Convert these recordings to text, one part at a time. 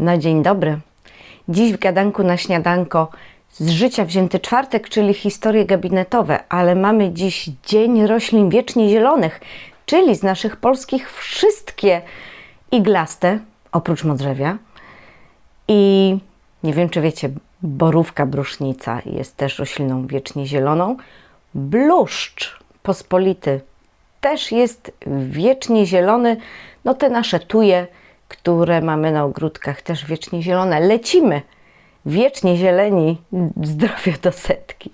No dzień dobry. Dziś w gadanku na śniadanko z życia wzięty czwartek, czyli historie gabinetowe, ale mamy dziś Dzień Roślin Wiecznie Zielonych, czyli z naszych polskich wszystkie iglaste, oprócz modrzewia. I nie wiem, czy wiecie, borówka brusznica jest też rośliną wiecznie zieloną. Bluszcz pospolity też jest wiecznie zielony. No te nasze tuje, które mamy na ogródkach, też wiecznie zielone. Lecimy wiecznie zieleni, zdrowie do setki.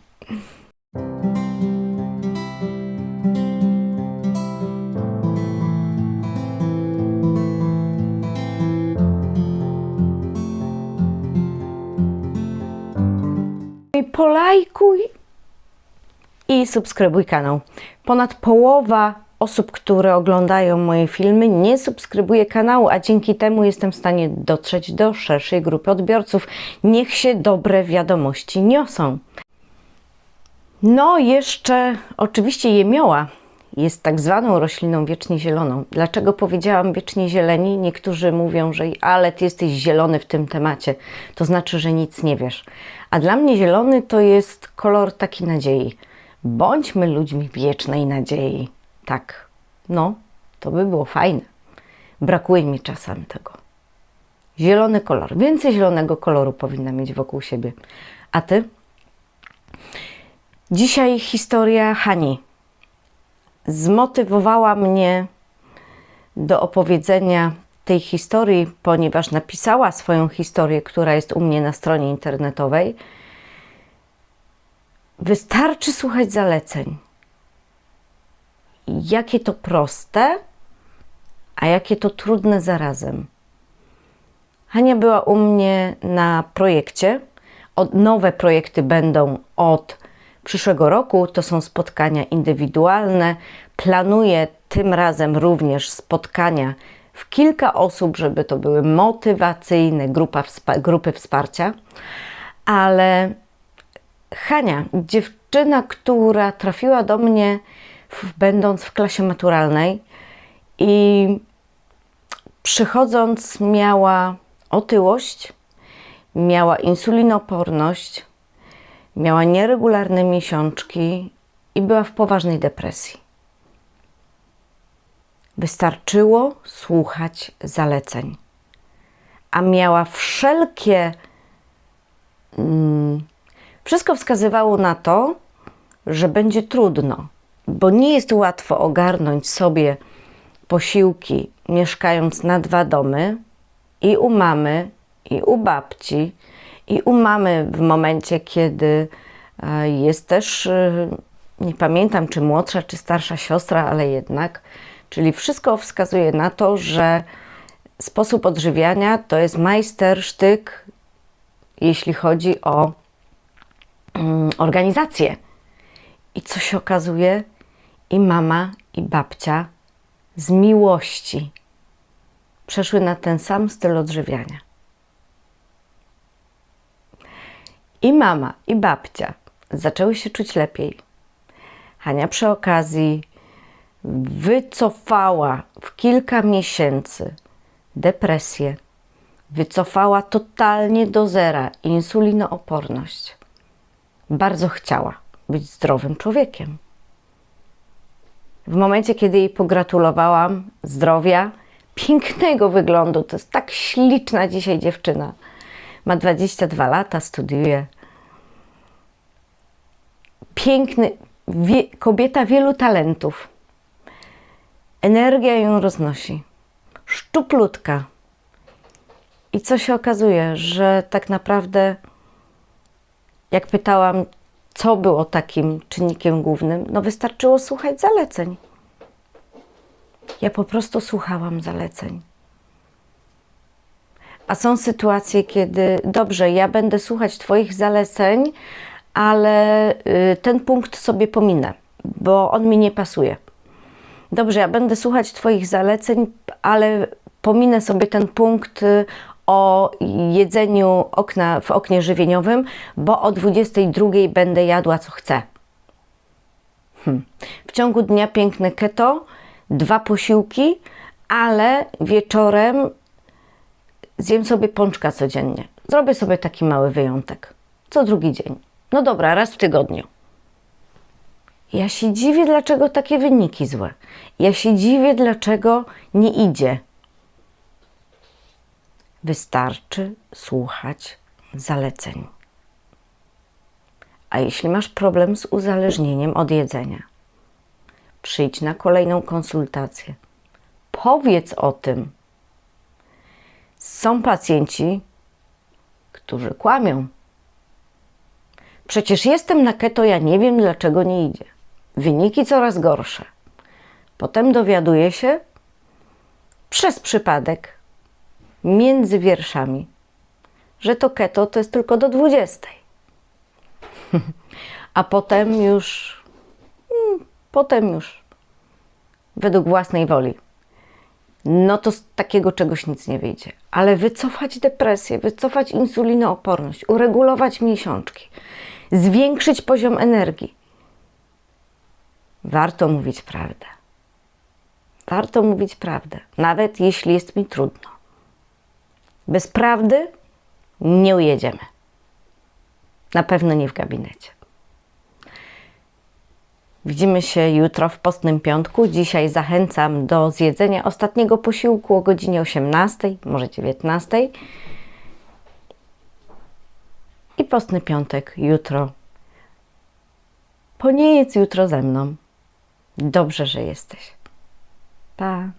Polajkuj i subskrybuj kanał. Ponad połowa osób, które oglądają moje filmy, nie subskrybuje kanału, a dzięki temu jestem w stanie dotrzeć do szerszej grupy odbiorców. Niech się dobre wiadomości niosą. No, jeszcze oczywiście jemioła jest tak zwaną rośliną wiecznie zieloną. Dlaczego powiedziałam wiecznie zieleni? Niektórzy mówią, że ale ty jesteś zielony w tym temacie, to znaczy, że nic nie wiesz. A dla mnie zielony to jest kolor taki nadziei. Bądźmy ludźmi wiecznej nadziei. Tak, no, to by było fajne. Brakuje mi czasami tego. Zielony kolor. Więcej zielonego koloru powinna mieć wokół siebie. A ty? Dzisiaj historia Hani. Zmotywowała mnie do opowiedzenia tej historii, ponieważ napisała swoją historię, która jest u mnie na stronie internetowej. Wystarczy słuchać zaleceń. Jakie to proste, a jakie to trudne zarazem. Hania była u mnie na projekcie. Od, nowe projekty będą od przyszłego roku. To są spotkania indywidualne. Planuję tym razem również spotkania w kilka osób, żeby to były motywacyjne grupa, grupy wsparcia. Ale Hania, dziewczyna, która trafiła do mnie w, będąc w klasie maturalnej i przychodząc miała otyłość, miała insulinoporność, miała nieregularne miesiączki i była w poważnej depresji. Wystarczyło słuchać zaleceń, a miała wszelkie. Mm, wszystko wskazywało na to, że będzie trudno, bo nie jest łatwo ogarnąć sobie posiłki, mieszkając na dwa domy i u mamy, i u babci, i u mamy w momencie, kiedy e, jest też, e, nie pamiętam czy młodsza, czy starsza siostra, ale jednak, czyli wszystko wskazuje na to, że sposób odżywiania to jest majstersztyk, jeśli chodzi o mm, organizację. I co się okazuje? I mama, i babcia z miłości przeszły na ten sam styl odżywiania. I mama, i babcia zaczęły się czuć lepiej. Hania przy okazji wycofała w kilka miesięcy depresję, wycofała totalnie do zera insulinooporność. Bardzo chciała być zdrowym człowiekiem. W momencie, kiedy jej pogratulowałam zdrowia, pięknego wyglądu, to jest tak śliczna dzisiaj dziewczyna. Ma 22 lata, studiuje. Piękny, wie, kobieta wielu talentów. Energia ją roznosi. Szczuplutka. I co się okazuje, że tak naprawdę, jak pytałam, co było takim czynnikiem głównym, no wystarczyło słuchać zaleceń. Ja po prostu słuchałam zaleceń. A są sytuacje, kiedy dobrze, ja będę słuchać Twoich zaleceń, ale y, ten punkt sobie pominę, bo on mi nie pasuje. Dobrze, ja będę słuchać Twoich zaleceń, ale pominę sobie ten punkt y, o jedzeniu okna, w oknie żywieniowym, bo o 22 będę jadła co chcę. Hmm. W ciągu dnia piękne keto, dwa posiłki, ale wieczorem zjem sobie pączka codziennie. Zrobię sobie taki mały wyjątek. Co drugi dzień. No dobra, raz w tygodniu. Ja się dziwię, dlaczego takie wyniki złe. Ja się dziwię, dlaczego nie idzie. Wystarczy słuchać zaleceń. A jeśli masz problem z uzależnieniem od jedzenia, przyjdź na kolejną konsultację. Powiedz o tym. Są pacjenci, którzy kłamią. Przecież jestem na keto, ja nie wiem dlaczego nie idzie. Wyniki coraz gorsze. Potem dowiaduje się przez przypadek między wierszami, że to keto to jest tylko do 20. A potem już, mm, potem już, według własnej woli. No to z takiego czegoś nic nie wyjdzie. Ale wycofać depresję, wycofać insulinooporność, uregulować miesiączki, zwiększyć poziom energii. Warto mówić prawdę. Warto mówić prawdę, nawet jeśli jest mi trudno. Bez prawdy nie ujedziemy. Na pewno nie w gabinecie. Widzimy się jutro w postnym piątku. Dzisiaj zachęcam do zjedzenia ostatniego posiłku o godzinie 18, może 19. I postny piątek jutro. Po nie jedz jutro ze mną. Dobrze, że jesteś. Pa.